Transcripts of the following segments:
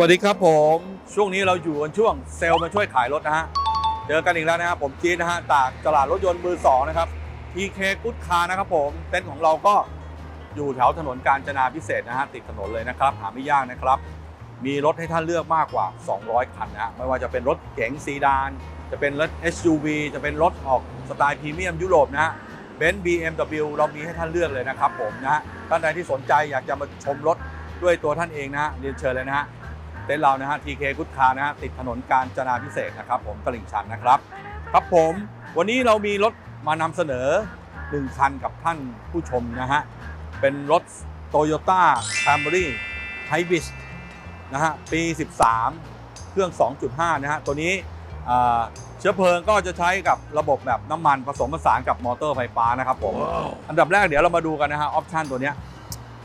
วัสดีครับผม ช่วงนี้เราอยู่กันช่วงเซลล์มาช่วยขายรถนะฮะ เจอกันอีกแล้วนะครับผมจีนะฮะจากตลาดรถยนต์มือสองนะครับ TK กุ๊ดคานะครับผม เต็นท์ของเราก็อยู่แถวถนนกาญจนาพิเศษนะฮะติดถนนเลยนะครับ หาไม่ยากนะครับ มีรถให้ท่านเลือกมากกว่า 200 คันนะฮะไม่ว่าจะเป็นรถเก๋งซีดาน จะเป็นรถ SUV จะเป็นรถออกสไตล์พรีเมียมยุโรปนะฮะเบนซ์ BMW เรามีให้ท่านเลือกเลยนะครับผมนะฮะท่านใดที่สนใจอยากจะมาชมรถด้วยตัวท่านเองนะฮะเรียนเชิญเลยนะฮะ เต็นท์เรานะฮะ TK กุ๊ดคานะฮะติดถนนกาญจนาพิเศษกนะครับผมตลิ่งชันนะครับ ครับผมวันนี้เรามีรถมานำเสนอหนึ่งคันกับท่านผู้ชมนะฮะ เป็นรถ Toyota Camry Hybrid นะฮะปี 13 เครื่อง 2.5 นะฮะ ตัวนี้อ่าเชื้อเพลิงก็จะใช้กับระบบแบบน้ำมันผสมผสานกับมอเตอร์ไฟฟ้านะครับผม อันดับแรกเดี๋ยวเรามาดูกันนะฮะออปชันตัวเนี้ย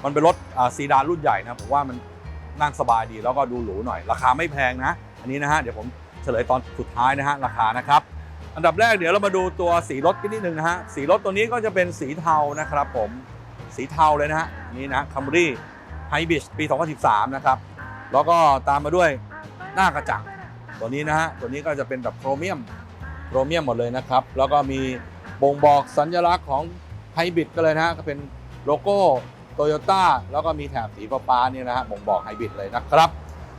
มันเป็นรถอ่าซีดานรุ่นใหญ่นะผมว่ามัน นั่งสบายดีแล้วก็ดูหรูหน่อย ราคาไม่แพงนะ อันนี้นะฮะเดี๋ยวผมเฉลยตอนสุดท้ายนะฮะราคานะครับอันดับแรกเดี๋ยวเรามาดูตัวสีรถกันนิดนึงนะฮะสีรถตัวนี้ก็จะเป็นสีเทานะครับผมสีเทาเลยนะฮะนี่นะคัมรี่ไฮบิชปี 2013 นะครับ แล้วก็ตามมาด้วยหน้ากระจังตัวนี้นะฮะตัวนี้ก็จะเป็นแบบโครเมียมโครเมียมหมดเลยนะครับ แล้วก็มีบ่งบอกสัญลักษณ์ของไฮบิดก็เลยนะฮะก็เป็นโลโก้ โตโยต้าแล้วก็มีแถบสีฟ้าๆเนี่ยนะฮะบ่งบอกไฮบริดเลยนะครับ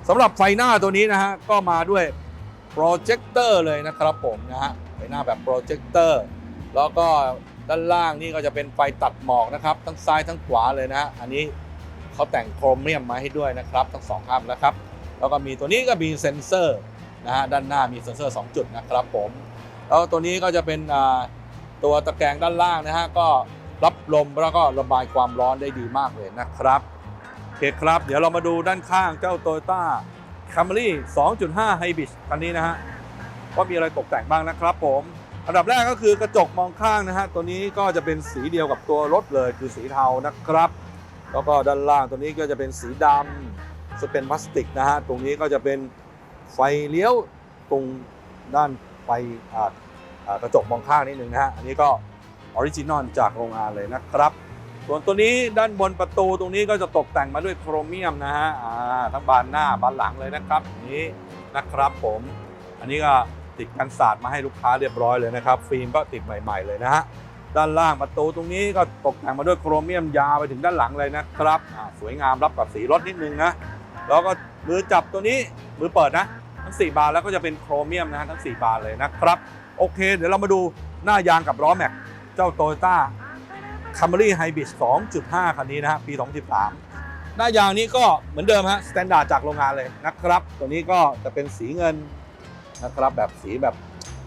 สำหรับไฟหน้าตัวนี้นะฮะก็มาด้วยโปรเจคเตอร์เลยนะครับผมนะฮะไฟหน้าแบบโปรเจคเตอร์แล้วก็ด้านล่างนี่ก็จะเป็นไฟตัดหมอกนะครับ ทั้งซ้ายทั้งขวาเลยนะฮะอันนี้เขาแต่งโครเมียมมาให้ด้วยนะครับ ทั้งสองข้างนะครับ แล้วก็มีตัวนี้ก็มีเซ็นเซอร์นะฮะด้านหน้ามีเซ็นเซอร์ 2 จุดนะครับผม แล้วตัวนี้ก็จะเป็นตัวตะแกรงด้านล่างนะฮะก็ รับลมแล้วก็ระบายความร้อนได้ดีมากเลยนะครับโอเคครับ เดี๋ยวเรามาดูด้านข้างเจ้า Toyota Camry 2.5 Hybrid คันนี้นะฮะว่ามีอะไรตกแต่งบ้างนะครับผมอันดับแรกก็คือกระจกมองข้างนะฮะตัวนี้ก็จะเป็นสีเดียวกับตัวรถเลยคือสีเทานะครับ แล้วก็ด้านล่างตัวนี้ก็จะเป็นสีดำจะเป็นพลาสติกนะฮะตรงนี้ก็จะเป็นไฟเลี้ยวตรงด้านไฟกระจกมองข้างนิดนึงนะฮะอันนี้ก็ ออริจินอลจากโรงงานเลยนะครับ ส่วนตัวนี้ด้านบนประตูตรงนี้ก็จะตกแต่งมาด้วยโครเมียมนะฮะทั้งบานหน้าบานหลังเลยนะครับนี้นะครับผม อันนี้ก็ติดกันศาสตร์มาให้ลูกค้าเรียบร้อยเลยนะครับ ฟิล์มก็ติดใหม่ ๆเลยนะฮะด้านล่างประตูตรงนี้ก็ตกแต่งมาด้วยโครเมียมยาวไปถึงด้านหลังเลยนะครับสวยงามรับกับสีรถนิดนึงนะแล้วก็มือจับตัวนี้มือเปิดนะ ทั้ง 4 บานแล้วก็จะเป็นโครเมียมนะฮะทั้ง 4 บานเลยนะครับ โอเค เดี๋ยวเรามาดูหน้ายางกับล้อแม็ก เจ้าโตโยต้า Camry Hybrid 2.5 คันนี้นะฮะปี 2013 หน้ายางนี้ก็เหมือนเดิมฮะสแตนดาร์ดจากโรงงานเลยนะครับ ตัวนี้ก็จะเป็นสีเงินนะครับแบบสีแบบ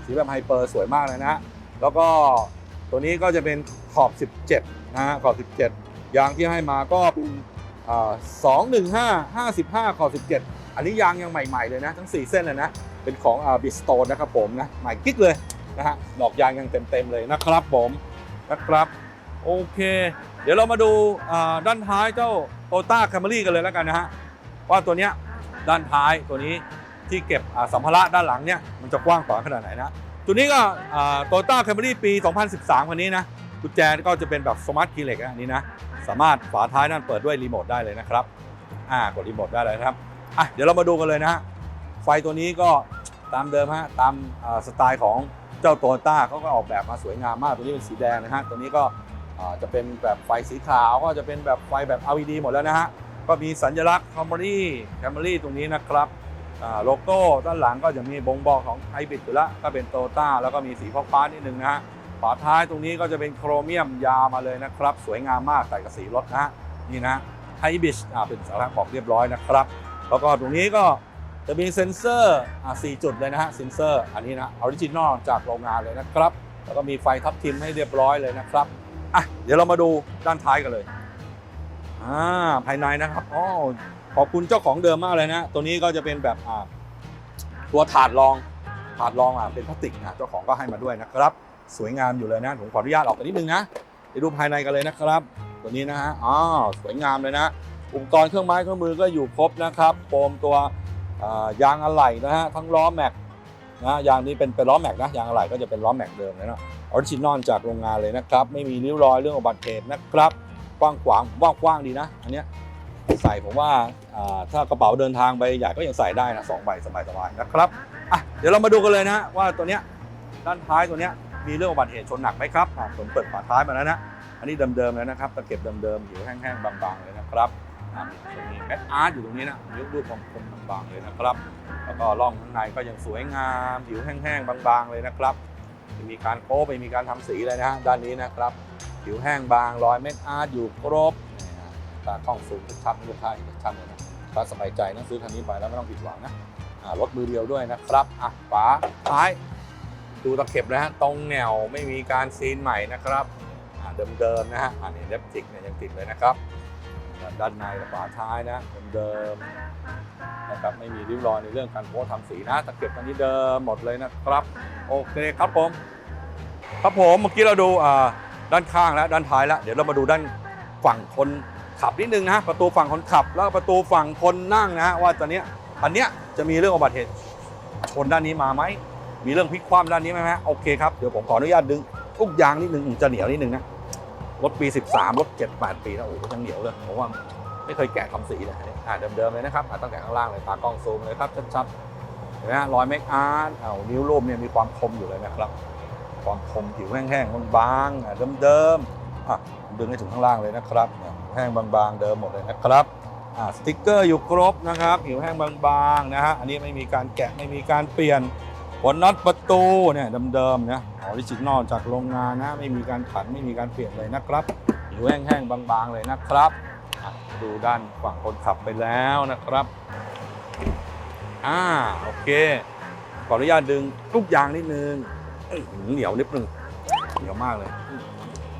สีแบบไฮเปอร์สวยมากเลยนะ แล้วก็ตัวนี้ก็จะเป็นขอบ 17 นะฮะขอบ 17 ยางที่ให้มาก็เป็นอ่า215 55ขอบ17อันนี้ยางยังใหม่ ๆ เลยนะ ทั้ง 4 เส้นเลยนะ เป็นของอ่าบิสโตนนะครับผมนะ ใหม่กิ๊กเลย นะฮะดอกยางยังเต็มๆเลยนะครับผมนะครับโอเค เดี๋ยวเรามาดูด้านท้ายเจ้าโตต้าแคมรี่กันเลยแล้วกันนะฮะว่าตัวเนี้ยด้านท้ายตัวนี้ที่เก็บสัมภาระด้านหลังเนี่ยมันจะกว้างกว่าขนาดไหนนะตัวนี้ก็โตต้าแคมรี่ปี 2013 คันนี้นะกุญแจก็จะเป็นแบบสมาร์ทคีย์เล็กอันนี้นะ สามารถฝาท้ายนั่นเปิดด้วยรีโมทได้เลยนะครับ อ่ากดรีโมทได้เลยครับอะเดี๋ยวเรามาดูกันเลยนะฮะไฟตัวนี้ก็ตามเดิมฮะตามสไตล์ของ จ้าโตต้าเขาก็ออกแบบมาสวยงามมาก ตัวนี้เป็นสีแดงนะฮะ ตัวนี้ก็จะเป็นแบบไฟสีขาวก็จะเป็นแบบไฟแบบ LED หมดแล้วนะฮะ ก็มีสัญลักษณ์ Camry Camry ตรงนี้นะครับโลโก้ด้านหลังก็จะมีบ่งบอกของไฮบริดอยู่แล้วก็เป็นโตต้าแล้วก็มีสีฟ้าๆนิดนึงนะฮะฝาท้ายตรงนี้ก็จะเป็นโครเมียมยามาเลยนะครับ สวยงามมากใส่กับสีรถนะฮะนี่นะไฮบิชอ่าเป็นสัญลักษณ์บอกเรียบร้อยนะครับ แล้วก็ตรงนี้ก็ จะมีเซ็นเซอร์อ่า4จุดเลยนะฮะเซ็นเซอร์อันนี้นะออริจินอลจากโรงงานเลยนะครับ แล้วก็มีไฟทับทิมให้เรียบร้อยเลยนะครับอะเดี๋ยวเรามาดูด้านท้ายกันเลยอ่าภายในนะครับอ๋อขอบคุณเจ้าของเดิมมากเลยนะ ตัวนี้ก็จะเป็นแบบอ่าตัวถาดรองถาดรองอะเป็นพลาสติกนะเจ้าของก็ให้มาด้วยนะครับ สวยงามอยู่เลยนะผมขออนุญาตออกไปนิดนึงนะไปดูภายในกันเลยนะครับ ตัวนี้นะฮะอ๋อสวยงามเลยนะอุปกรณ์เครื่องไม้เครื่องมือก็อยู่ครบนะครับโฟมตัว ยางอะไหล่นะฮะทั้งล้อแม็กนะยางนี้เป็นเป็นล้อแม็กนะยางอะไหล่ก็จะเป็นล้อแม็กเดิมเลยนะออริจินอลจากโรงงานเลยนะครับ ไม่มีริ้วรอยเรื่องอุบัติเหตุนะครับกว้างขวางว่างกว้างดีนะ อันเนี้ยใส่ผมว่าถ้ากระเป๋าเดินทางไปใหญ่ก็ยังใส่ได้นะสองใบสบายๆนะครับอะเดี๋ยวเรามาดูกันเลยนะว่าตัวเนี้ยด้านท้ายตัวเนี้ยมีเรื่องอุบัติเหตุชนหนักไหมครับผมเปิดฝาท้ายมาแล้วนะอันนี้เดิมๆแล้วนะครับตะเก็บเดิมๆผิวแห้งๆบางๆเลยนะครับ อะมีแมทอาร์ตอยู่ตรงนี้นะยกรูปของคมบางๆเลยนะครับ แล้วก็ร่องข้างในก็ยังสวยงามผิวแห้งๆบางๆเลยนะครับไม่มีการโป๊ไม่มีการทำสีเลยนะฮะด้านนี้นะครับผิวแห้งบางรอยเม็ดอาร์ตอยู่ครบนะฮะตากล้องซูมชัดๆลูกค้าเห็นชัดเลยนะถ้าสบายใจนะซื้อคันนี้ไปแล้วไม่ต้องผิดหวังนะรถมือเดียวด้วยนะครับอะฝาท้ายดูตะเข็บนะฮะตรงแนวไม่มีการซีนใหม่นะครับเดิมๆนะฮะอันนี้เล็บจิกเนี่ยยังติดเลยนะครับ ด้านในฝาท้ายนะเดิมๆนะครับไม่มีริ้วรอยในเรื่องการโพสทำสีนะตะเข็บอันนี้เดิมหมดเลยนะครับ โอเคครับผม ครับผมเมื่อกี้เราดูด้านข้างแล้วด้านท้ายแล้วเดี๋ยวเรามาดูด้านฝั่งคนขับนิดนึงนะประตูฝั่งคนขับ แล้วประตูฝั่งคนนั่งนะฮะว่าตอนนี้อันเนี้ยจะมีเรื่องอุบัติเหตุชนด้านนี้มาไหมมีเรื่องพลิกคว่ำด้านนี้ไหมฮะโอเคครับเดี๋ยวผมขออนุญาตดึงทุกยางนิดนึงจะเหนียวนิดนึงนะ รถปี 13 รถ 7 8 ปีแล้วโอ้โหยังเหนียวเลยผมว่าไม่เคยแกะทำสีเลยอ่าเดิมๆเลยนะครับอ่าตั้งแต่ข้างล่างเลยตากล้องซูมเลยครับชัดๆเห็นไหมรอยเมคอาร์ตเอานิ้วรูปเนี่ยมีความคมอยู่เลยนะครับ ความคมผิวแห้งๆบางๆอะเดิมๆอะดึงให้ถึงข้างล่างเลยนะครับแห้งบางๆเดิมหมดเลยนะครับอะสติ๊กเกอร์อยู่ครบนะครับผิวแห้งบางๆนะฮะอันนี้ไม่มีการแกะไม่มีการเปลี่ยน หัวน็อตประตูเนี่ยเดิมๆนะออริจินอลจากโรงงานนะ ไม่มีการขันไม่มีการเปลี่ยนเลยนะครับผิวแห้งๆบางๆเลยนะครับ ดูด้านฝั่งคนขับไปแล้วนะครับอ่าโอเค ขออนุญาตดึงลูกยางนิดนึงอื้อหือเหนียวนิดนึงเหนียวมากเลย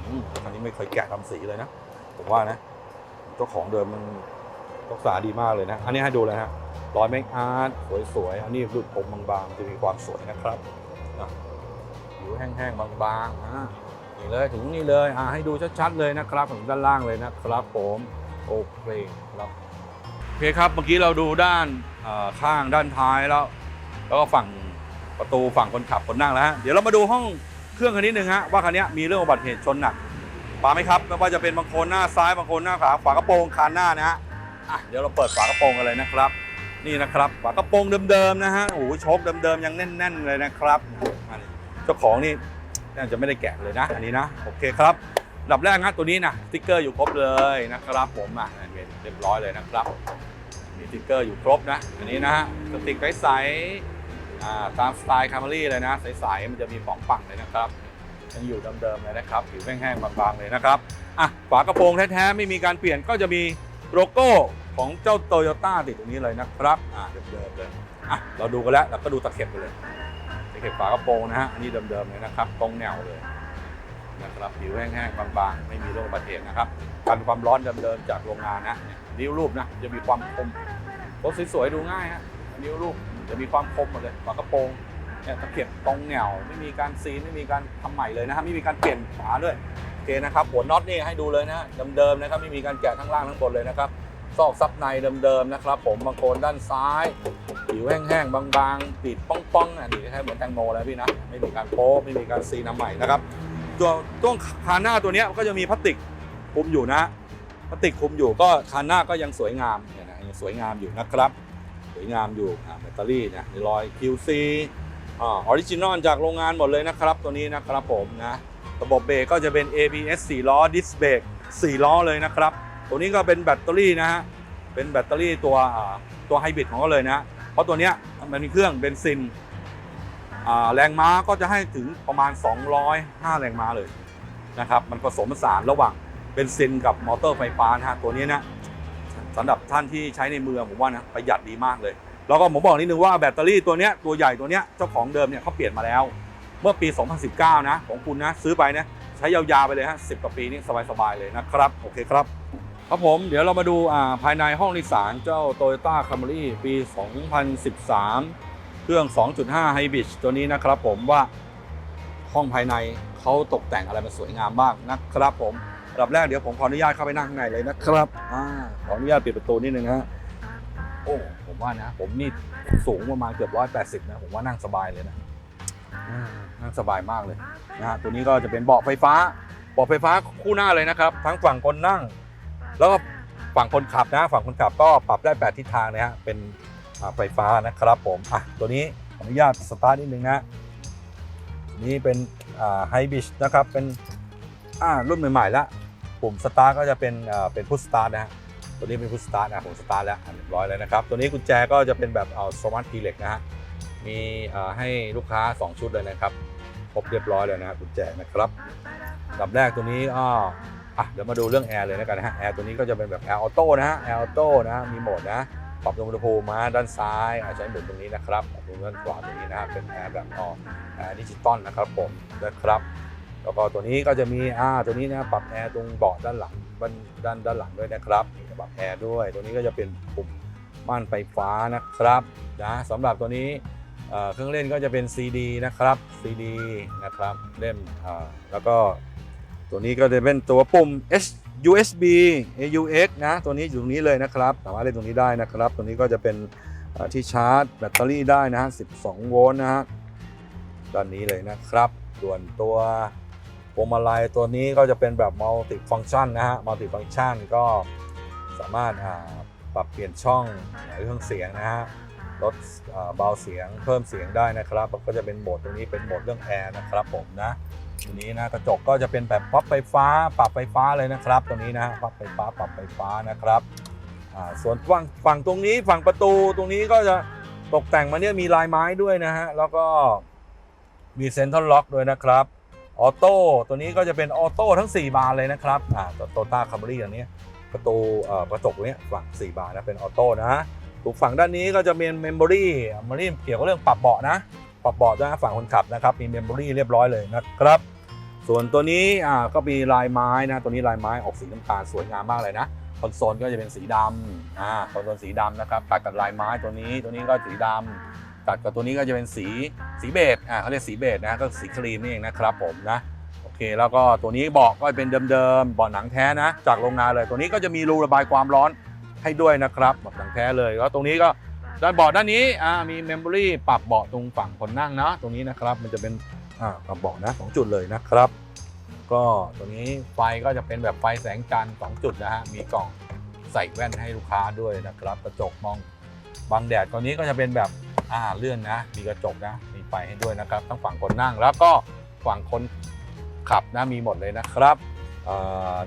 อ,อันนี้ไม่เคยแกะทำสีเลยนะ ผมว่านะเจ้าของเดิมมัน รักษาดีมากเลยนะ อันนี้ให้ดูเลยฮะรอยเมคอาร์ตสวยๆ อันนี้รูดผมบางๆ จะมีความสวยนะครับผิวแห้งๆ บางๆอ่านี่เลยถึงนี่เลยอ่าให้ดูชัดๆเลยนะครับถึงด้านล่างเลยนะครับ ผมโอเคครับโอเคครับเมื่อกี้เราดูด้านข้างด้านท้ายแล้ว แล้วก็ฝั่งประตูฝั่งคนขับคนนั่งแล้วฮะเดี๋ยวเรามาดูห้องเครื่องคันนี้หนึ่งฮะว่าคันนี้มีเรื่องอุบัติเหตุชนหนักปาไหมครับไม่ว่าจะเป็นบางคนหน้าซ้ายบางคนหน้าขวาฝากระโปรงคานหน้านะฮะ อะเดี๋ยวเราเปิดฝากระโปรงกันเลยนะครับ นี่นะครับฝากระโปรงเดิมๆนะฮะโอ้โหโชคเดิมๆยังแน่น ๆ เลยนะครับเจ้าของนี่น่าจะไม่ได้แกะเลยนะอันนี้นะโอเคครับดับแรกนะตัวนี้นะสติ๊กเกอร์อยู่ครบเลยนะครับผมอะเรียบร้อยเลยนะครับมีสติ๊กเกอร์อยู่ครบนะอันนี้นะฮะสติ๊กใสๆอ่าตามสไตล์คาร์มรี่เลยนะ ใสๆมันจะมีปองปังเลยนะครับยังอยู่เดิมๆเลยนะครับผิวแห้งๆบางๆเลยนะครับอะฝากระโปรงแท้ๆไม่มีการเปลี่ยนก็จะมี โลโก้ของเจ้าโตโยต้าติดตรงนี้เลยนะครับอ่าเดิมๆเลยอะเราดูกันแล้วเราก็ดูตะเข็บไปเลยตะเข็บฝากระโปรงนะฮะอันนี้เดิมๆเลยนะครับตรงแนวเลยนะครับผิวแห้งๆบางๆ ไม่มีโรคบัติเหตุนะครับกันความร้อนเดิมๆจากโรงงานนะเนี่ยนิ้วรูปนะจะมีความคมรถสวยๆดูง่ายฮะนิ้วรูปจะมีความคมหมดเลยฝากระโปรงเนี่ยตะเข็บตรงแนวไม่มีการซีนไม่มีการทำใหม่เลยนะครับไม่มีการเปลี่ยนฝาด้วย เคนะครับหัวน็อตนี่ให้ดูเลยนะเดิมๆนะครับไม่มีการแกะทั้งล่างทั้งบนเลยนะครับซอกซับในเดิมๆนะครับผมบางโคนด้านซ้ายผิวแห้งๆบางๆติดป้องๆอะนี่คล้ายเหมือนแตงโมแล้วพี่นะไม่มีการโป๊ไม่มีการซีนทำใหม่นะครับตัวต้วงคานหน้าตัวนี้ก็จะมีพลาสติกคุมอยู่นะพลาสติกคุมอยู่ก็คานหน้าก็ยังสวยงามเนี่ยนะยังสวยงามอยู่นะครับ สวยงามอยู่แบตเตอรี่เนี่ยในรอย QC ออริจินอลจากโรงงานหมดเลยนะครับ ตัวนี้นะครับผมนะ ระบบเบรกก็จะเป็น ABS 4 ล้อ ดิสเบรก4 ล้อเลยนะครับ ตัวนี้ก็เป็นแบตเตอรี่นะฮะ เป็นแบตเตอรี่ตัวตัวไฮบริดของเขาเลยนะ เพราะตัวเนี้ยมันมีเครื่องเบนซินแรงม้าก็จะให้ถึงประมาณ 205 แรงม้าเลยนะครับ มันผสมผสานระหว่างเบนซินกับมอเตอร์ไฟฟ้านะฮะตัวนี้นะสำหรับท่านที่ใช้ในเมืองผมว่านะประหยัดดีมากเลย แล้วก็ผมบอกนิดนึงว่าแบตเตอรี่ตัวเนี้ยตัวใหญ่ตัวเนี้ยเจ้าของเดิมเนี่ยเขาเปลี่ยนมาแล้ว เมื่อปี 2019 นะ ของคุณนะ ซื้อไปนะ ใช้ยาวๆไปเลยฮะ10กว่าปีนี่สบายๆเลยนะครับ โอเคครับ ครับผมเดี๋ยวเรามาดูาภายในห้องโดยสารเจ้า Toyota Camry ปี 2013 เครื่อง 2.5 Hybrid ตัวนี้นะครับผมว่าห้องภายในเขาตกแต่งอะไรมันสวยงามมากนะครับผมอันดับแรกเดี๋ยวผมขออนุญาตเข้าไปนั่งข้างในเลยนะครับอขออนุญาตปิดประตูนิดนึงฮะโอ้ผมว่านะ ผมนี่สูงประมาณเกือบร้อยแปดสิบนะผมว่านั่งสบายเลยนะ นั่งสบายมากเลยนะฮะตัวนี้ก็จะเป็นเบาะไฟฟ้าเบาะไฟฟ้าคู่หน้าเลยนะครับ ทั้งฝั่งคนนั่ง แล้วก็ฝั่งคนขับนะ ฝั่งคนขับก็ปรับได้ 8 ทิศทางนะฮะเป็นอ่าไฟฟ้านะครับผมอะตัวนี้ขออนุญาตสตาร์ทนิดนึงนะนี่เป็นไฮบิชนะครับเป็นอ่ารุ่นใหม่ๆแล้วปุ่มสตาร์ก็จะเป็นเป็นพุชสตาร์นะฮะตัวนี้เป็นพุชสตาร์นะผมสตาร์แล้วเรียบร้อยแล้วนะครับ ตัวนี้กุญแจก็จะเป็นแบบเอาสมาร์ทคีย์เล็กนะฮะ มีให้ลูกค้า 2 ชุดเลยนะครับครบเรียบร้อยเลยนะครับกุญแจนะครับอันดับแรกตัวนี้อ้ออะเดี๋ยวมาดูเรื่องแอร์เลยนะกันนะฮะแอร์ตัวนี้ก็จะเป็นแบบแอร์ออโต้นะฮะแอร์ออโต้นะมีโหมดนะปรับอุณหภูมิมาด้านซ้ายใช้หมุนตรงนี้นะครับปรับตรงด้านขวาตรงนี้นะฮะเป็นแอร์แบบอ๋อแอร์ดิจิตอลนะครับผมนะครับแล้วก็ตัวนี้ก็จะมีอ่าตัวนี้นะปรับแอร์ตรงเบาะด้านหลังด้านด้านานหลังด้วยนะครับปรับแอร์ด้วย ตัวนี้ก็จะเป็นปุ่มม่านไฟฟ้านะครับนะสำหรับตัวนี้ เครื่องเล่นก็จะเป็น CD นะครับ CD นะครับเล่มแล้วก็ตัวนี้ก็จะเป็นตัวปุ่ม H USB AUX นะ ตัวนี้อยู่ตรงนี้เลยนะครับ สามารถเล่นตรงนี้ได้นะครับ ตัวนี้ก็จะเป็นที่ชาร์จแบตเตอรี่ได้นะฮะ 12 โวลต์นะฮะด้านนี้เลยนะครับ ส่วนตัวพวงมาลัยตัวนี้ก็จะเป็นแบบมัลติฟัง c t ชันนะฮะ มัลติฟัง c t ชันก็สามารถปรับเปลี่ยนช่องเครื่องเสียงนะฮะ ลดเบาเสียงเพิ่มเสียงได้นะครับก็จะเป็นโหมดตรงนี้เป็นโหมดเรื่องแอร์นะครับผมนะทีนี้นะกระจกก็จะเป็นแบบพับไฟฟ้า ปรับไฟฟ้าเลยนะครับ ตัวนี้นะฮะพับไฟฟ้าปรับไฟฟ้านะครับส่วนฝั่งฝั่งตรงนี้ฝั่งประตูตรงนี้ก็จะตกแต่งมาเนี่ยมีลายไม้ด้วยนะฮะแล้วก็มีเซ็นทรัลล็อกด้วยนะครับออโต้ตัวนี้ก็จะเป็นออโต้ทั้ง 4 บานเลยนะครับอ่าโตต้าคัมรี่อันนี้ประตูเอ่อกระจกเนี้ยฝั่ง 4 บานนะเป็นออโต้นะ ถูกฝั่งด้านนี้ก็จะเป็นเมมโมรี่เมมโมรี่เกี่ยวกับเรื่องปรับเบาะนะ ปรับเบาะนะฝั่งคนขับนะครับ มีเมมโมรี่เรียบร้อยเลยนะครับ ส่วนตัวนี้อ่าก็มีลายไม้นะ ตัวนี้ลายไม้ออกสีน้ำตาลสวยงามมากเลยนะ คอนโซลก็จะเป็นสีดำอ่า คอนโซลสีดำนะครับ ตัดกับลายไม้ตัวนี้ ตัวนี้ก็สีดำตัดกับตัวนี้ก็จะเป็นสี สีเบจ อ่าเขาเรียกสีเบจนะ ก็สีครีมนี่เองนะครับผมนะโอเค แล้วก็ตัวนี้เบาะก็เป็นเดิมๆ เบาะหนังแท้นะ จากโรงงานเลย ตัวนี้ก็จะมีรูระบายความร้อน ให้ด้วยนะครับเบาะหนังแท้เลยแล้วตรงนี้ก็ด้านเบาะด้านนี้มีเมมโมรี่ปรับเบาะตรงฝั่งคนนั่งนะตรงนี้นะครับมันจะเป็นปรับเบาะนะสองจุดเลยนะครับ ก็ตัวนี้ไฟก็จะเป็นแบบไฟแสงจันทร์สองจุดนะฮะมีกล่องใส่แว่นให้ลูกค้าด้วยนะครับกระจกมองบังแดดตัวนี้ก็จะเป็นแบบอ่าเลื่อนนะ มีกระจกนะ มีไฟให้ด้วยนะครับทั้งฝั่งคนนั่งแล้วก็ฝั่งคนขับนะมีหมดเลยนะครับ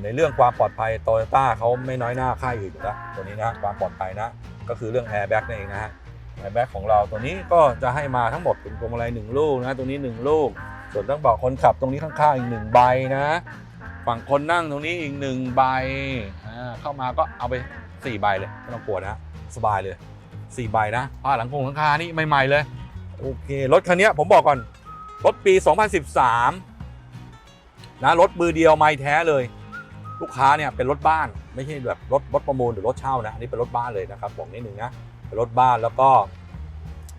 ในเรื่องความปลอดภัยโตโยต้าเขาไม่น้อยหน้าค่ายอื่นอยู่แล้วตัวนี้นะความปลอดภัยนะก็คือเรื่องแอร์แบ็กนั่นเองนะฮะแอร์แบ็กของเราตัวนี้ก็จะให้มาทั้งหมดเป็นพวงมาลัยหนึ่งลูกนะตัวนี้1ลูก ส่วนทั้งเบาะคนขับตรงนี้ข้างๆอีกหนึ่งใบนะ ฝั่งคนนั่งตรงนี้อีกหนึ่งใบเข้ามาก็เอาไปสี่ใบเลยไม่ต้องกลัวนะสบายเลย4ใบนะผ้าหลังคงหลังคานี่ใหม่ๆเลยโอเครถคันนี้ผมบอกก่อนรถปี 2013 นะรถมือเดียวไม่แท้เลย ลูกค้าเนี่ยเป็นรถบ้าน ไม่ใช่แบบรถรถประมูลหรือรถเช่านะอันนี้เป็นรถบ้านเลยนะครับบอกนิดนึงนะเป็นรถบ้านแล้วก็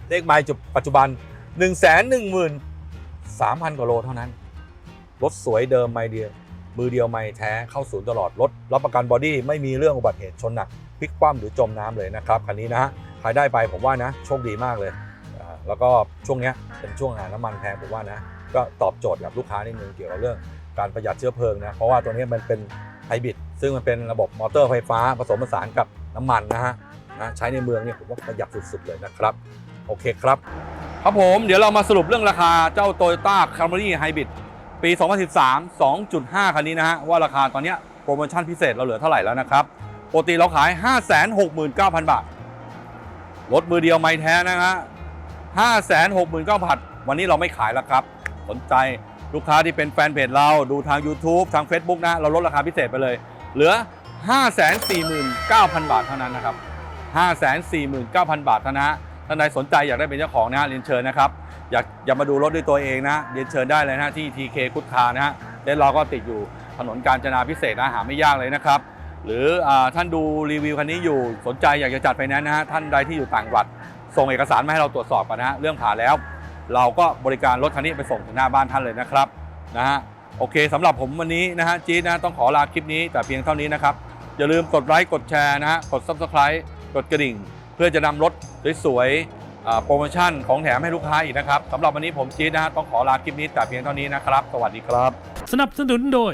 เลขไมล์จุดปัจจุบัน 1 1 3 0 0 0กว่าโลเท่านั้น รถสวยเดิมไม่เดียวมือเดียวไม่แท้เข้าศูนย์ตลอดรถรับประกันบอดี้ไม่มีเรื่องอุบัติเหตุชนหนักพลิกคว่ำหรือจมน้ำเลยนะครับคันนี้นะฮะใครได้ไปผมว่านะโชคดีมากเลยอ่าแล้วก็ช่วงเนี้ยเป็นช่วงหาน้ำมันแพงผมว่านะก็ตอบโจทย์กับลูกค้านิดนึงเกี่ยวกับเรื่อง การประหยัดเชื้อเพลิงนะ เพราะว่าตัวนี้มันเป็นไฮบริดซึ่งมันเป็นระบบมอเตอร์ไฟฟ้าผสมผสานกับน้ำมันนะฮะนะใช้ในเมืองเนี่ยผมว่าประหยัดสุดๆเลยนะครับ โอเคครับ ครับผมเดี๋ยวเรามาสรุปเรื่องราคาเจ้า Toyota Camry Hybrid ปี 2013 2.5 คันนี้นะฮะ ว่าราคาตอนนี้โปรโมชั่นพิเศษเราเหลือเท่าไหร่แล้วนะครับปกติเราขาย 569,000 บาทรถมือเดียวไม่แท้นะฮะห้าแสนหกหมื่นเก้าพันวันนี้เราไม่ขายแล้วครับ สนใจ ลูกค้าที่เป็นแฟนเพจเราดูทาง YouTube ทาง Facebook นะ เราลดราคาพิเศษไปเลย เหลือ 5 4 9 0 0 0 บาทเท่านั้นนะครับ 5 4 9 0 0 0 บาทเท่านั้นฮะท่านใดสนใจอยากได้เป็นเจ้าของนะฮะเรียนเชิญนะครับ อยากอยามาดูรถด้วยตัวเองนะเรียนเชิญได้เลยนะที่ TK กุดคานะฮะเดี๋ยวเราก็ติดอยู่ถนนกาญจนาพิเศษนะหาไม่ยากเลยนะครับ หรืออท่านดูรีวิวคันนี้อยู่สนใจอยากจะจัดไฟแนนซ์นะฮะท่านใดที่อยู่ต่างจังหวัด ส่งเอกสารมาให้เราตรวจสอบกันนะฮะเรื่องผ่านแล้ว เราก็บริการรถคันนี้ไปส่งถึงหน้าบ้านท่านเลยนะครับนะฮะโอเคสำหรับผมวันนี้นะฮะจี๊ดนะต้องขอลาคลิปนี้แต่เพียงเท่านี้นะครับ อย่าลืมกดไลค์กดแชร์นะฮะกด Subscribe กดกระดิ่ง เพื่อจะนำรถสวยๆโปรโมชั่นของแถมให้ลูกค้าอีกนะครับสำหรับวันนี้ผมจี๊ดนะฮะต้องขอลาคลิปนี้แต่เพียงเท่านี้นะครับ สวัสดีครับ สนับสนุนโดย